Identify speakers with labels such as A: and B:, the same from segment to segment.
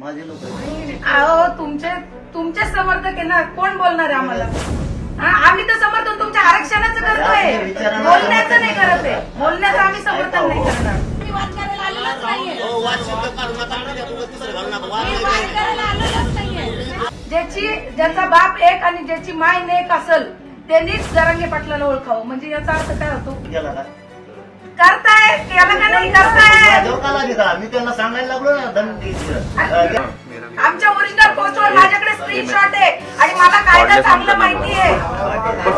A: माझे लोक
B: अहो तुमचे तुमचे समर्थक आहे ना कोण बोलणार आहे आम्हाला? हा, आम्ही तर समर्थन तुमच्या आरक्षणाचं करतोय. बोलण्याचं नाही करत आहे. बोलण्याचं आम्ही समर्थन नाही करणार. मी वाद करायला आलेलोच नाहीये. ज्याची ज्याचा बाप एक आणि ज्याची माय नेक असल त्यांनीच जरांगे पाटलाला ओळखावं. म्हणजे याचा अर्थ काय होतो? करताय? याला का नाही करताय?
A: मी त्यांना सांगायला लागलो ना दंड
B: आमच्या ओरिजिनल पोस्टवर माझ्याकडे स्क्रीनशॉट आहे आणि मला कायदा चांगलं माहिती आहे.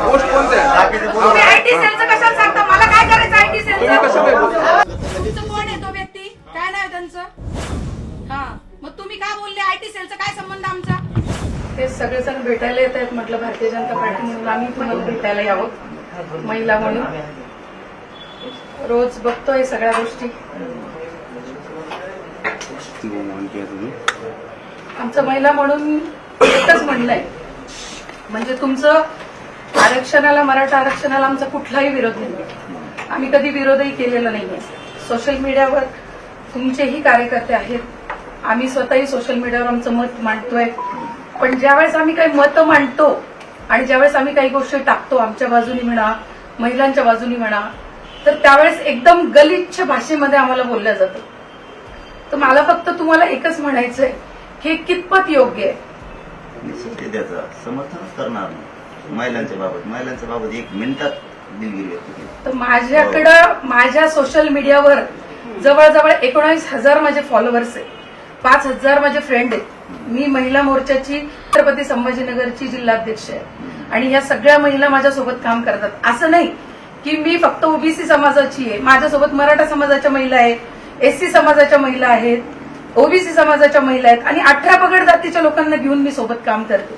C: पोस्ट कोणते
B: तुम्ही आयटी सेलचं कशाला सांगता? मला काय करायचं आयटी सेलचं तुमचं कोण आहे तो व्यक्ती? काय नाव आहे त्यांचं? हा. मग तुम्ही काय बोलले? आयटी सेलचा काय संबंध आमचा? ते सगळेजण भेटायला येत आहेत म्हटलं भारतीय जनता पार्टी म्हणून आम्ही तुम्हाला भेटायला यावं महिला म्हणून. रोज बघतोय सगळ्या गोष्टी. आमचं महिला म्हणून एकच म्हणलंय म्हणजे तुमचं आरक्षणाला मराठा आरक्षणाला आमचा कुठलाही विरोध नाही. आम्ही कधी विरोधही केलेला नाहीये. सोशल मीडियावर तुमचेही कार्यकर्ते आहेत. आम्ही स्वतःही सोशल मीडियावर आमचं मत मांडतोय. पण ज्यावेळेस आम्ही काही मतं मांडतो आणि ज्यावेळेस आम्ही काही गोष्टी टाकतो आमच्या बाजूनी म्हणा महिलांच्या बाजूनी म्हणा तर त्यावेळेस एकदम गलिच्छ भाषेमध्ये आम्हाला बोललं जातं. तर मला फक्त तुम्हाला एकच म्हणायचंय की हे कितपत योग्य आहे?
A: निश्चित त्याचं समर्थनच करणार नाही. महिलांच्या बाबत महिलांच्या बाबत एक मिनिटात दिलगिरी व्यक्त केली.
B: तर माझ्याकडं माझ्या सोशल मीडियावर जवळजवळ एकोणावीस हजार माझे फॉलोअर्स आहे. पाच हजार माझे फ्रेंड आहेत. मी महिला मोर्चाची छत्रपती संभाजीनगरची जिल्हाध्यक्ष आहे. आणि ह्या सगळ्या महिला माझ्यासोबत काम करतात. असं नाही की मी फक्त ओबीसी समाजाची आहे. माझ्यासोबत मराठा समाजाच्या महिला आहेत एससी समाजाच्या महिला आहेत ओबीसी समाजाच्या महिला आहेत आणि अठरा पगड जातीच्या लोकांना घेऊन मी सोबत काम करते.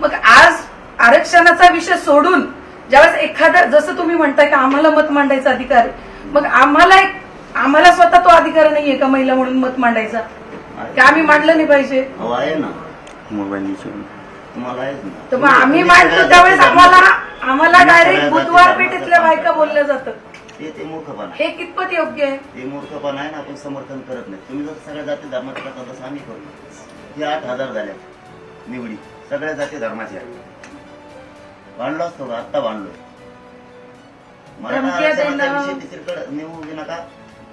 B: मग आज आरक्षणाचा विषय सोडून ज्यावेळेस एखादा जसं तुम्ही म्हणताय की आम्हाला मत मांडायचा अधिकार आहे मग आम्हाला एक आम्हाला स्वतः तो अधिकार नाहीये का महिला म्हणून मत मांडायचा? की आम्ही मांडलं नाही पाहिजे?
A: अहो ना. तुम्हाला आहेच ना
B: तर मग आम्ही मांडतो त्यावेळेस आम्हाला आम्हाला डायरेक्ट बुधवार पेठेतल्या बायका बोलल्या जातात.
A: ते ते मूर्खपणा.
B: हे कितपत योग्य आहे?
A: ते मूर्खपणा आहे ना आपण समर्थन करत नाही. तुम्ही जर सगळ्या जाती धर्माचे करता तसं आम्ही करतो हे आठ हजार झाल्या निवडी. सगळ्या जाती धर्माच्या. भांडलो असतो का आत्ता भांडलो
B: धमक्या देणं.
A: नेऊ नका.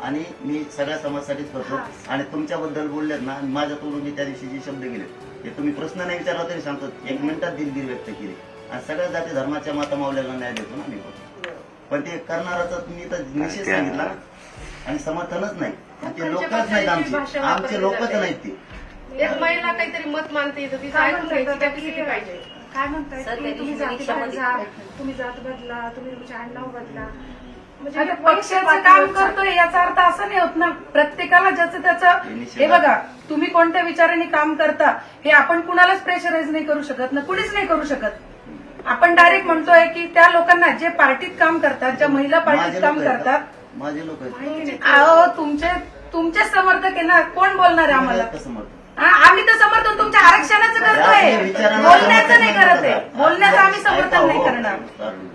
A: आणि मी सगळ्या समाजासाठीच करतो. आणि तुमच्याबद्दल बोललेत ना आणि माझ्या तोडून मी त्या दिवशी जे शब्द गेले. ते तुम्ही प्रश्न नाही विचारला तरी सांगतो एक मिनिटात दिलगिरी व्यक्त केली. आणि सगळ्या जाती धर्माच्या माता मावल्याला न्याय देतो ना मी. पण. ते करणाराचा मी तर निषेध सांगितला ना. आणि समर्थनच नाही. आणि ते लोकच नाहीत आमचे. आमचे लोकच नाहीत ते.
D: एक महिला काहीतरी मत मानते तर ऐकून घ्यायची त्या पाहिजे?
B: काय म्हणताय? तुम्ही तुम्ही.
D: तुम्ही जात बदला तुम्ही तुमचे आडनाव बदला. म्हणजे
B: पक्षाचं काम करतोय याचा अर्थ असा नाही होत ना. प्रत्येकाला ज्याचं त्याचं
A: हे
B: हे बघा तुम्ही कोणत्या विचाराने काम करता हे आपण कुणालाच प्रेशराईज नाही करू शकत ना. कुणीच नाही करू शकत. आपण डायरेक्ट म्हणतोय की त्या लोकांना जे पार्टीत काम करतात ज्या महिला पार्टीत काम करतात
A: माझे लोक
B: अहो तुमचे तुमचे समर्थक आहे ना. कोण बोलणार आहे आम्हाला? हा, आम्ही तर समर्थन तुमच्या आरक्षणाचं करतोय. बोलण्याचं नाही करत आहे. बोलण्याचं आम्ही समर्थन नाही करणार.
A: हो, नका. या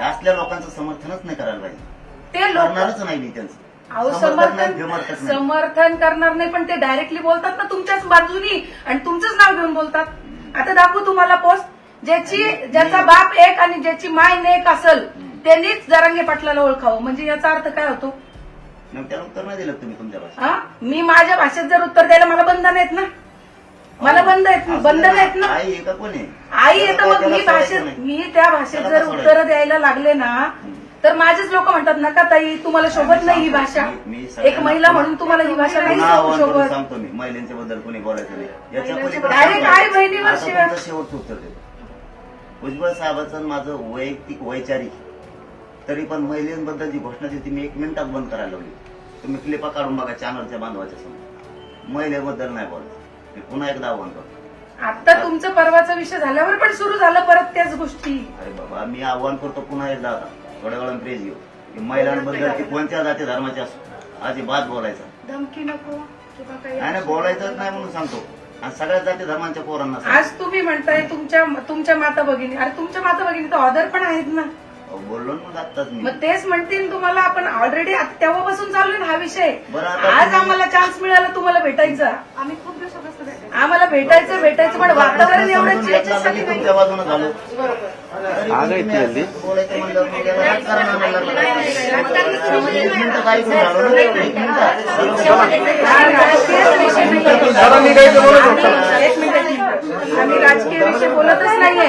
A: असल्या लोकांचं समर्थनच नाही करायला पाहिजे.
B: ते लोक
A: करणारच नाही मी त्यांचं.
B: अहो
A: समर्थन
B: समर्थन करणार नाही पण ते डायरेक्टली बोलतात ना तुमच्याच बाजूनी आणि तुमचंच नाव घेऊन बोलतात. आता दाखवू तुम्हाला पोस्ट ज्याची ज्याचा बाप एक आणि ज्याची माय नेक असल त्यांनीच जरांगे पाटलाला ओळखावं. म्हणजे याचा अर्थ काय होतो?
A: त्याला उत्तर नाही दिलं तुम्ही तुमच्या भाषेत?
B: मी माझ्या भाषेत जर उत्तर द्यायला मला बंधन आहेत ना? मला बंद आहेत
A: असं
B: बंधन आहेत ना.
A: आई आहे का कोण?
B: आई येतं मग मी भाषेत. मी त्या भाषेत जर. उत्तर द्यायला लागले ना तर माझेच लोक म्हणतात नका ताई तुम्हाला शोभत नाही ही भाषा. एक महिला म्हणून तुम्हाला ही भाषा नाही शोभत.
A: सांगतो मी. महिलांच्या बद्दल कोणी बोलायचं नाही. याच्या पलीकडे
B: Direct आई बहिणीवर शिव्या.
A: शेवटचं उत्तर देतो भुजबळ साहेबांचं माझं वैयक्तिक वैचारिक. तरी पण महिलांबद्दल जी घोषणा दिली मी एक मिनिटात बंद करायला लावली. तुम्ही क्लिपा काढून बघा चॅनलच्या बांधवाच्या समोर. महिलेबद्दल नाही बोलायचं. मी पुन्हा एकदा आव्हान करतो.
B: आता तुमचं परवाचा विषय झाल्यावर पण सुरू झालं परत त्याच गोष्टी.
A: अरे बाबा मी आव्हान करतो पुन्हा एकदा आता. थोड्या वेळानं प्रेस घेऊ. की महिलांबद्दल ती कोणत्या जाती धर्माची असो. अजिबात बोलायचं.
D: धमकी नको. किंवा काही
A: नाही नाही, बोलायचंच नाही म्हणून सांगतो. आणि सगळ्याच जाती धर्मांच्या पोरांना सांगतो.
B: आज तुम्ही म्हणताय तुमच्या तुमच्या माता भगिनी. अरे तुमच्या माता भगिनी तर ऑदर पण आहेत ना.
A: अहो, बोललो ना मग आत्ताच मी.
B: मग तेच म्हणतील तुम्हाला आपण ऑलरेडी तेव्हापासून चालू आहे ना हा विषय.
A: बरं, आता
B: आज
A: तुम्ही-
B: आम्हाला चान्स मिळाला तुम्हाला भेटायचा.
D: आम्ही खूप.
B: आम्हाला भेटायचं भेटायचं पण वातावरण एवढं नाही
A: तुमच्या झालो
C: आग हल्ली.
A: बोलायचं राजकारण काय झालो
B: आम्ही राजकीय विषय बोलतच नाहीये.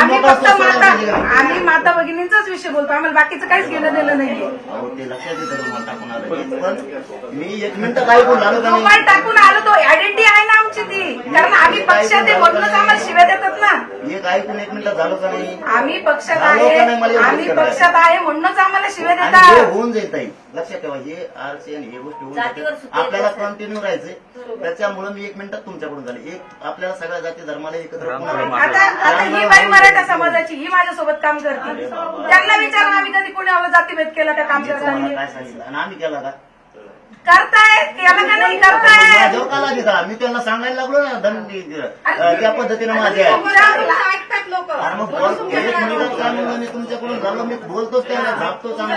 B: आम्ही फक्त माता
A: दिली?
B: आम्ही माता भगिनींचाच विषय बोलतो. आम्हाला बाकीचं काहीच घेणं देणं नाहीये.
A: अहो, ते लक्षात येतं तुम्हाला टाकून आलं की. पण मी एक मिनिटं काय करून झालो का
B: मोबाईल
A: नाही
B: टाकून आलो तो. आयडेंटिटी आहे ना आमची ती. कारण आम्ही पक्षात आहे म्हणूनच आम्हाला शिव्या देतात ना.
A: एक ऐकून एक मिनिटं झालो का नाही?
B: आम्ही पक्षात आहे आम्ही. पक्षात आहे म्हणूनच आम्हाला शिव्या
A: आणि हे
B: देतात
A: होऊन जाईल ताई. लक्षात ठेवा हे आरसीएन हे गोष्टी होऊन जातात आपल्याला कंटिन्यू राहायचंय. त्याच्यामुळे मी एक मिनिटात तुमच्याकडून झाले. एक आपल्याला सगळ्या जाती धर्माला एकत्र
B: आता आता ही बाई मराठा समाजाची ही माझ्यासोबत काम करते. त्यांना विचारून आम्ही कधी कोणी जातीभेद केला का काम करताना
A: काय सांगितलं? आणि आम्ही केला का?
B: करतायत केला का नाही करतायत
A: माझ्यावर का लागली का मी त्यांना सांगायला लागलो ना अं, त्या पद्धतीनं माझे आहे.
D: ऐकतात लोक.
A: अरे मग बोल- एक मिनिटात काय म्हणलं मी तुमच्याकडून झालो मी बोलतोच त्याला झापतो चांगला.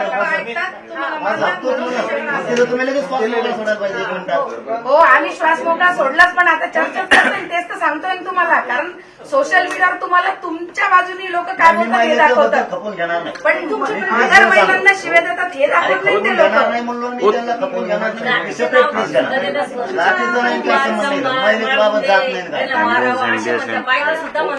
A: झापतोच म्हणून मग तिथं तुम्ही लगेच कॉल सोडायला पाहिजे एक मिनिटात
B: हो आम्ही श्वास मोकळा सोडलाच पण आता चर्चा करतोय तेच तर सांगतोय ना तुम्हाला. कारण सोशल मीडियावर तुम्हाला तुमच्या बाजूनी लोक काय बोलतात हे दाखवतात.
A: खपून घेणार नाही.
B: पण हजार महिलांना शिव्या देतात हे दाखवत नाही ते
A: घेणार
B: लोक.
A: नाही म्हणून मी त्यांना खपून घेणार नाही. सेपरेट पीस घेणार जातीचं नाही काय संबंध नाही. महिलेच्या बाबत जात नाही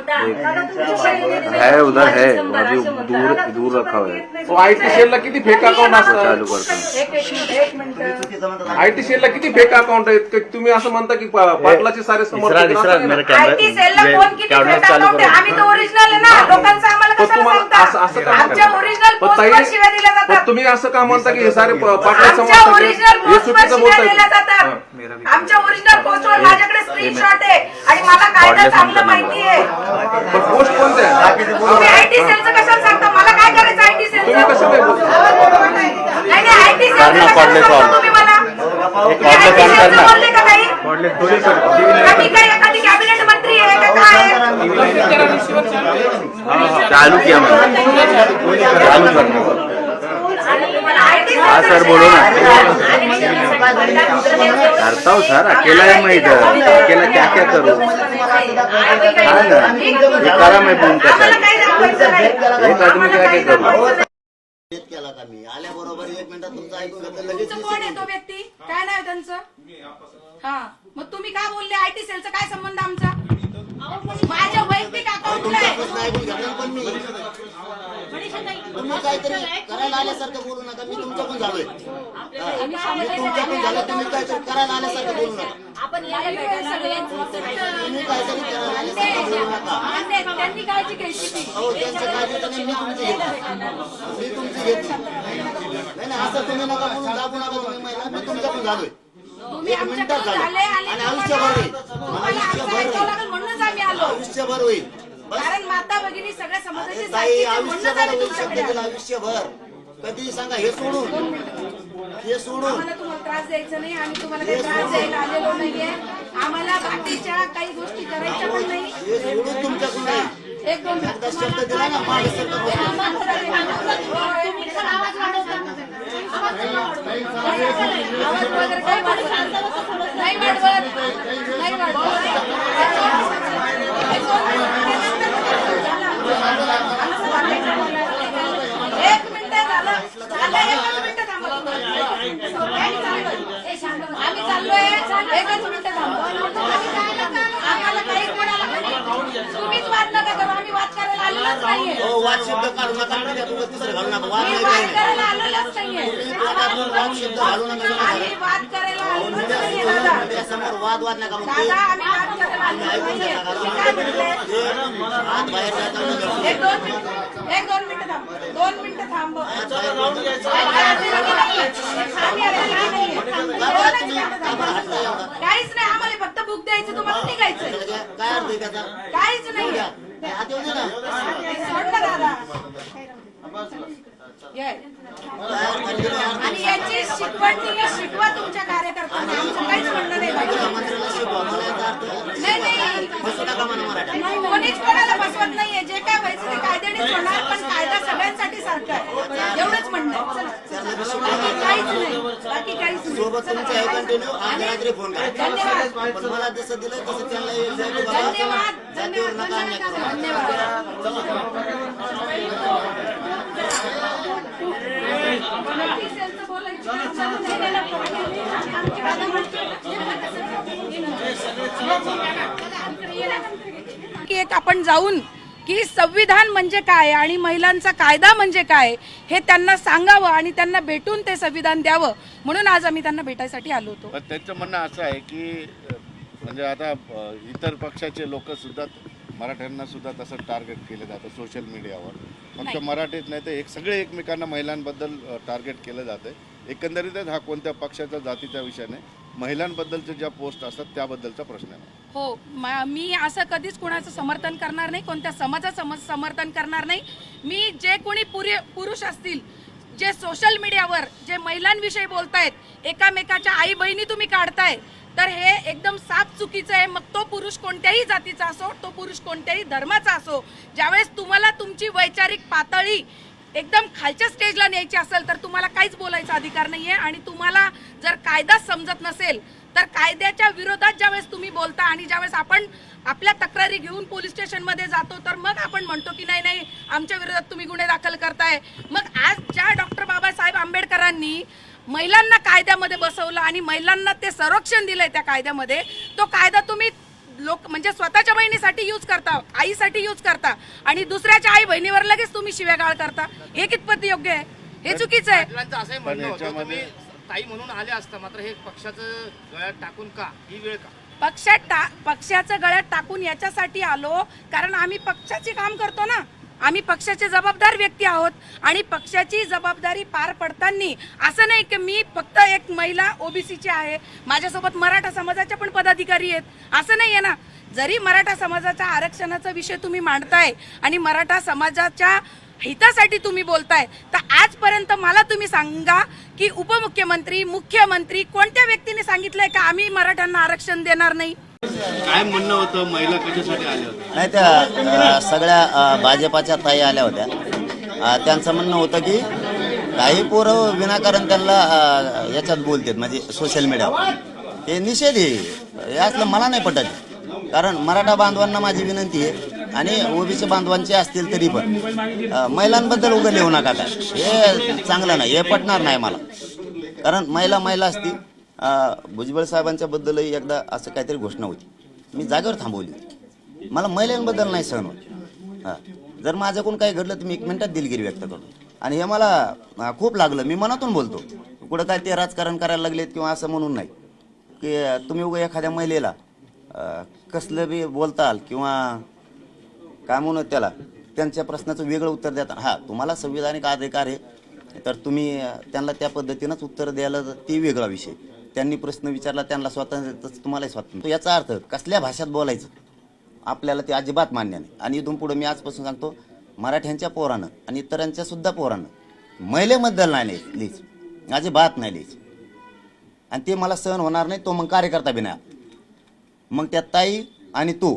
A: काय
C: है उधर है अभी दूर दूर रखा हुआ है
E: तो आयटी सेलला किती फेक अकाउंट असतात?
C: चालू करताना
B: एक एक मिनिट एक मिनिट.
A: चुकीचं म्हणतात
E: आयटी सेलला किती फेक अकाउंट आहेत? की तुम्ही असं म्हणता की पा- पाटलाचे सारे समर्थक
C: इसरा
E: राहतात?
C: मेरा
B: आयटी सेलला
C: कैमरा
B: फोन किती फेक
C: चालू करो.
B: आम्ही तर ओरिजिनल आहे ना. लोकांचं आम्हाला
E: पण
B: कशाला
E: तुम्हाला असं- असं का
B: आमच्या
E: म्हणता?
B: ओरिजिनल
E: पण
B: पोस्टवर
E: ताई-
B: शिव्या दिल्या
E: पण
B: जातात
E: तुम्ही असं का म्हणता की हे सारे प- पाटला
B: आमच्या? ओरिजिनल
E: हे
B: पोस्टवर
E: चुकीचं
B: शिव्या दिल्या
E: बोलताय
B: जातात आमच्या ओरिजिनल पोस्टवर माझ्याकडे स्क्रीनशॉट आहे. आणि मला कायदा चांगलं माहिती आहे.
E: पण पोस्ट कोणते? आहे?
B: तुम्ही आयटी सेलचं कशाला सांगता? मला काय करायचं आयटी
E: तुम्ही
B: सेलचं
E: कसं नाही बोलता?
B: नाही नाही आयटी सेलचं कशाला सांगता. तुम्ही मला? आयटी
C: on
B: सेलचं
C: करना.
B: बोलले का काही? का मी काय एखादी कॅबिनेट मंत्री आहे का काय
C: चालू किया चालू करने हाँ सर बोलो ना। करता हूँ सर। अकेला है मैं इधर। अकेला क्या क्या करूँ? हाँ ना। ये करा मैं फोन कर
B: आम्हाला
C: एक आदमी क्या क्या करूँ?
A: केला का मी आल्याबरोबर एक मिनिटात तुमचं ऐकून घेतलं लगेच
B: कोण आहे तो व्यक्ती? काय नाव त्यांचं? हा मग तुम्ही काय बोलले? आयटी सेलचा काय संबंध आमचा? आहे
A: प्रश्न ऐकून घेतला पण मी तुम्ही काहीतरी करायला आल्यासारखं बोलू नका. मी तुमच्याकडून झालोय. हा. मी तुमच्याकडून झालो तुम्ही काहीतरी करायला आल्यासारखं बोलू नका.
F: आपण.
A: तुम्ही काहीतरी करायला आल्यासारखं बोलू नका.
B: त्यांनी काळजी घ्यायची ती
A: अहो त्यांच्या काळजी नाही मी तुमची घेतली. मी तुमची घेतली. नाही नाही असं तुम्ही नका बोलून दाबू नका तुम्ही महिला. मी तुमच्याकडून झालोय.
B: तुम्ही
A: एक मिनिटात झालं.
B: आणि
A: आणि आयुष्यभर होईल. आयुष्यभर होईल. आयुष्यभर होईल.
B: कारण माता भगिनी सगळ्या समाजाची
A: ताई आयुष्यभर
B: आम्ही
A: होईल शब्द. दिला आयुष्यभर. कधी सांगा हे सोडून. हे सोडून.
B: आम्हाला तुम्हाला त्रास द्यायचा नाही आम्ही तुम्हाला काही त्रास द्यायला आलेलो नाहीये. आम्हाला बाकीच्या काही गोष्टी करायच्या पण नाही.
A: हे सोडून तुमच्याकडून नाही.
B: एक दोन
A: एकदा शब्द दिला ना
B: आवाज वगैरे काही वाढवत नाही. वाढवत. नाही वाढवत एक मिनिट झालं झालं एकच मिनिट थांबा आम्ही चाललोय. एकच मिनिट थांबा. आम्हाला काही कोणाला तुम्हीच वाद नका करू आम्ही वाद करायला आलेलोच नाहीये
A: हो वाद शब्द काढू नका आणि त्यात उगाच तिसरं घालू नका वाद नाही काही नाही
B: करायला आलेलोच नाहीये.
A: तुम्ही तोंडातून वाद शब्द घालू नका
B: आम्ही वाद करायला नाहीये दादा.
A: त्यासमोर वाद वाद नका म्हणते
B: दादा आम्ही वाद करायला आलेलो नाहीये मी काय म्हटले
A: हात बाहेर जाता नका.
B: एक दोन मिनिट एक दोन मिनिट थांब. दोन मिनिट थांब.
A: हात बाहेर जाता
B: आम्ही आता काय नाहीये. दोनच मिनिटं थांब.
A: हात नाही एवढा.
B: काहीच नाही. आम्हाला फक्त बुक द्यायचं तुम्हाला निघायचंय.
A: त्याला काय काय अर्थ आहे त्याचा
B: काहीच नाही. आणि याची शिकवण दिली शिकवा तुमच्या कार्यकर्त्यांना. आमचं काहीच म्हणणं नाही नाही कोणीच कोणाला बसवत नाहीये. जे काय व्हायचं ते कायद्याने होणार पण कायदा सगळ्यांसाठी
F: सारखा आहे. एवढंच म्हणणं काहीच नाही.
A: सोबत तुमचं आहे कंटिन्यू आज रात्री फोन करा. पण मला जसं दिलं तसं त्यांना एक जाईल बाबा, जातीवर नका अन्याय करू.
B: की एक आपण जाऊन की संविधान म्हणजे काय आणि महिलांचा कायदा म्हणजे काय हे त्यांना सांगावं आणि त्यांना भेटून ते संविधान द्यावं म्हणून आज आम्ही त्यांना भेटायसाठी आलो होतो.
G: पण त्यांचं म्हणणं असं आहे की म्हणजे आता अ, इतर पक्षाचे लोक सुद्धा मराठ्यांना सुद्धा तसं टार्गेट केलं जातं सोशल मीडियावर फक्त मराठीच नाही. तर एक सगळे एकमेकांना महिलांबद्दल टार्गेट केलं जातं एकंदरीतच हा कोणत्या पक्षाचा जातीचा विषय नाही. महिलांबद्दलच्या ज्या पोस्ट असतात त्याबद्दलचा प्रश्न आहे.
B: हो म- मी असं कधीच कुणाचं समर्थन करणार नाही कोणत्या समाजाचं सम- समर्थन करणार नाही. मी जे कोणी पुरे पुरुष असतील जे सोशल मीडियावर जे महिलांविषयी बोलतायत एकामेकाच्या आई बहिणी तुम्ही काढताय तर हे एकदम साफ चुकीचं आहे. मग तो पुरुष कोणत्याही जातीचा असो तो पुरुष कोणत्याही धर्माचा असो ज्यावेळेस तुम्हाला तुमची वैचारिक पातळी एकदम खालच्या स्टेजला न्यायची असेल तर तुम्हाला काहीच बोलायचा अधिकार नाहीये आणि तुम्हाला जर कायदा समजत नसेल तर कायद्याच्या विरोधात ज्यावेळेस तुम्ही बोलता आणि ज्यावेळेस आपण आपल्या तक्रारी घेऊन पोलीस स्टेशनमध्ये जातो तर मग आपण म्हणतो की नाही नाही आमच्या विरोधात तुम्ही गुन्हे दाखल करताय. मग आज ज्या डॉक्टर बाबासाहेब आंबेडकरांनी महिलांना कायद्यामध्ये बसवलं आणि महिलांना ते संरक्षण दिलंय त्या कायद्यामध्ये तो कायदा तुम्ही लोक म्हणजे स्वतःच्या बहिणीसाठी यूज करता आईसाठी यूज करता आणि दुसऱ्याच्या आई बहिणीवर लगेच तुम्ही शिव्यागाळ करता. हे कितपत योग्य आहे? हे चुकीचं आहे.
H: म्हणणं ताई म्हणून आले असता मात्र हे पक्षाचं गळ्यात टाकून का? ही वेळ का?
B: पक्षात टा पक्षाचं गळ्यात टाकून याच्यासाठी आलो कारण आम्ही पक्षाचे काम करतो ना. आम्ही पक्षाचे जबाबदार व्यक्ती आहोत आणि पक्षाची जबाबदारी पार पडताना असं नाही की मी फक्त एक महिला ओबीसीची आहे माझ्यासोबत मराठा समाजाच्या पण पदाधिकारी आहेत असं नाही आहे ना. जरी मराठा समाजाच्या आरक्षणाचा विषय तुम्ही मांडताय आणि मराठा समाजाच्या हितासाठी तुम्ही बोलताय तर आजपर्यंत मला तुम्ही सांगा की उपमुख्यमंत्री मुख्यमंत्री कोणत्या व्यक्तीने सांगितलंय का आम्ही मराठ्यांना आरक्षण देणार नाही?
G: काय म्हणणं होतं? महिला कशासाठी आल्या होत्या?
A: नाही त्या अ, सगळ्या अ, भाजपाच्या ताई आल्या होत्या. अ, त्यांचं म्हणणं होतं की काही पोरं विनाकारण त्यांना अ, याच्यात बोलतात म्हणजे सोशल मीडियावर हे निषेध आहे. यातलं मला नाही पटत. कारण मराठा बांधवांना माझी विनंती आहे. आणि ओबीसी बांधवांचे असतील तरी पण. अ, महिलांबद्दल उघड लिहू नका काय. हे चांगलं नाही. हे पटणार नाही मला. कारण महिला महिला असतील. भुजबळ साहेबांच्या बद्दलही एकदा असं काहीतरी घोषणा होती. मी जागेवर थांबवली. होती मला महिलांबद्दल नाही सहन होत. हा. जर माझ्याकडून काही घडलं तर मी एक मिनिटात दिलगिरी व्यक्त करतो. आणि हे मला खूप लागलं. मी मनातून बोलतो. कुठं काय ते राजकारण करायला लागलेत किंवा असं म्हणून नाही. की तुम्ही उगा एखाद्या महिलेला कसलं बी बोलताल किंवा काय म्हणू त्याला त्यांच्या प्रश्नाचं वेगळं उत्तर देता हा तुम्हाला संविधानिक अधिकार आहे. तर तुम्ही त्यांना त्या पद्धतीनंच उत्तर द्यायला ते वेगळा विषय. त्यांनी प्रश्न विचारला त्यांना स्वातंत्र्य तसं तुम्हालाही स्वातंत्र्य. याचा अर्थ कसल्या भाषेत बोलायचं? आपल्याला ते अजिबात मान्य नाही. आणि इथून पुढे मी आजपासून सांगतो मराठ्यांच्या पोरानं आणि इतरांच्या सुद्धा पोरानं महिलेबद्दल नाही लिहिच लिहिच अजिबात नाही लिहिच आणि ते मला सहन होणार नाही तो मग कार्यकर्ता बी नाही. मग त्या ताई आणि तो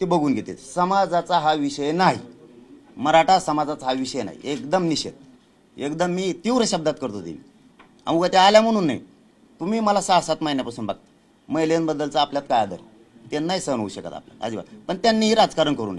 A: ते बघून घेते. समाजाचा हा विषय नाही. मराठा समाजाचा हा विषय नाही. एकदम निषेध. एकदम मी तीव्र शब्दात करतो ते. अमुक त्या आल्या म्हणून नाही. तुम्ही मला सहा सात महिन्यापासून बघता. महिलांबद्दलचा आपल्यात काय आदर? ते नाही सहन होऊ शकत आपल्याला अजिबात. पण त्यांनीही राजकारण करू नये.